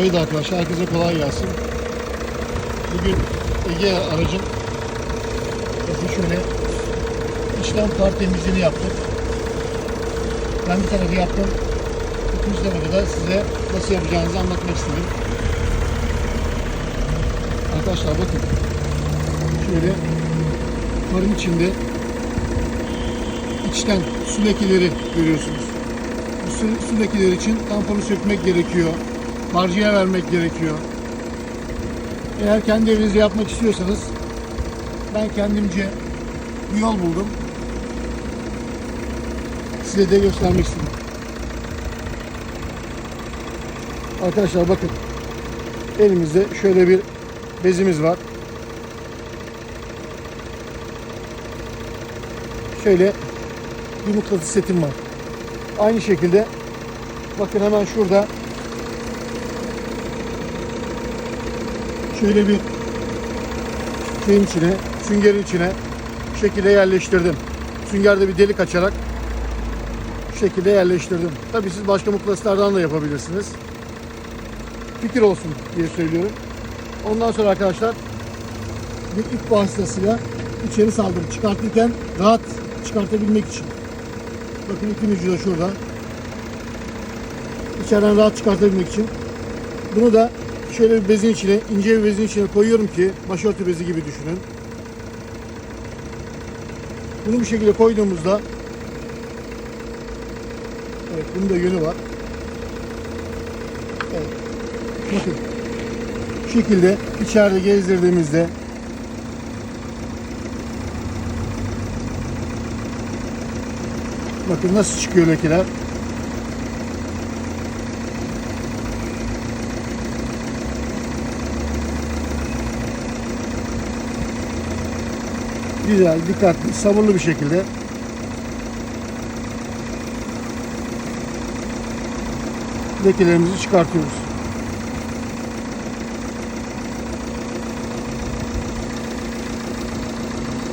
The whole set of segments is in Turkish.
Evet arkadaşlar herkese kolay gelsin. Bugün Ege aracın şöyle içten far temizliğini yaptık. Ben bir tarafı yaptım. İkinci tarafı da size nasıl yapacağınızı anlatmak istedim. Arkadaşlar bakın. Şöyle farın içinde içten su lekeleri görüyorsunuz. Bu su, su lekeleri için tamponu sökmek gerekiyor. Barcıya vermek gerekiyor. Eğer kendi evinizde yapmak istiyorsanız ben kendimce bir yol buldum. Size de göstermek istedim. Arkadaşlar bakın. Elimizde şöyle bir bezimiz var. Şöyle mıknatıs setim var. Aynı şekilde bakın hemen şurada şöyle bir şeyin içine, süngerin içine bu şekilde yerleştirdim. Süngerde bir delik açarak bu şekilde yerleştirdim. Tabii siz başka mıknatıslardan da yapabilirsiniz. Fikir olsun diye söylüyorum. Ondan sonra arkadaşlar bir ip vasıtasıyla içeri saldım. Çıkartırken rahat çıkartabilmek için. Bakın ipin ucu da şurada. İçeriden rahat çıkartabilmek için. Bunu da şöyle bir bezin içine, ince bir bezin içine koyuyorum ki başörtü bezi gibi düşünün. Bunu bu şekilde koyduğumuzda Evet, bunun da yönü var. Evet. Bakın. Bu şekilde içeride gezdirdiğimizde Bakın nasıl çıkıyor lekeler. Güzel, dikkatli, sabırlı bir şekilde lekelerimizi çıkartıyoruz.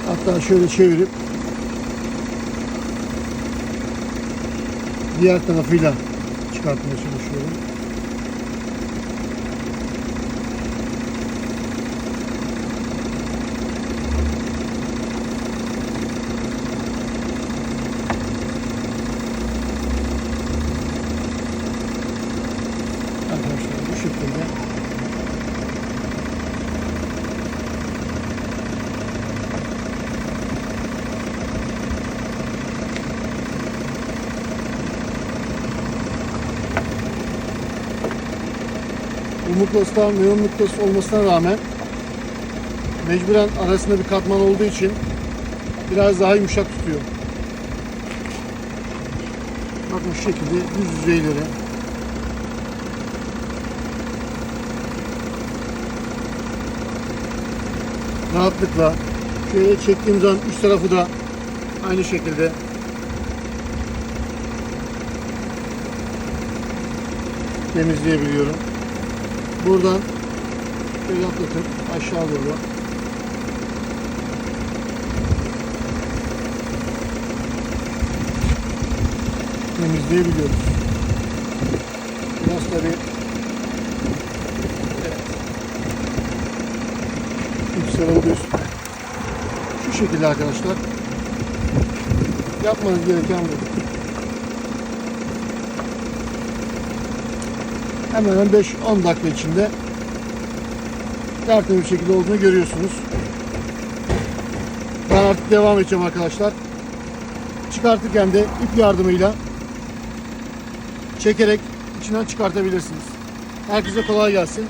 Hatta şöyle çevirip diğer tarafıyla çıkartmaya çalışıyorum. Arkadaşlar bu şekilde bu mıknatıslar neon mıknatıs olmasına rağmen mecburen arasında bir katman olduğu için biraz daha yumuşak tutuyor. Bakın şu şekilde düz yüzeyleri rahatlıkla şöyle çektiğim zaman üst tarafı da aynı şekilde temizleyebiliyorum. Buradan şöyle atlatıp aşağı doğru temizleyebiliyoruz. Biraz tabi yükselabiliyoruz. Şu şekilde arkadaşlar yapmanız gereken bu. Hemen hemen 5-10 dakika içinde tertemiz bir şekilde olduğunu görüyorsunuz. Ben artık devam edeceğim arkadaşlar. Çıkartırken de ip yardımıyla çekerek içinden çıkartabilirsiniz. Herkese kolay gelsin.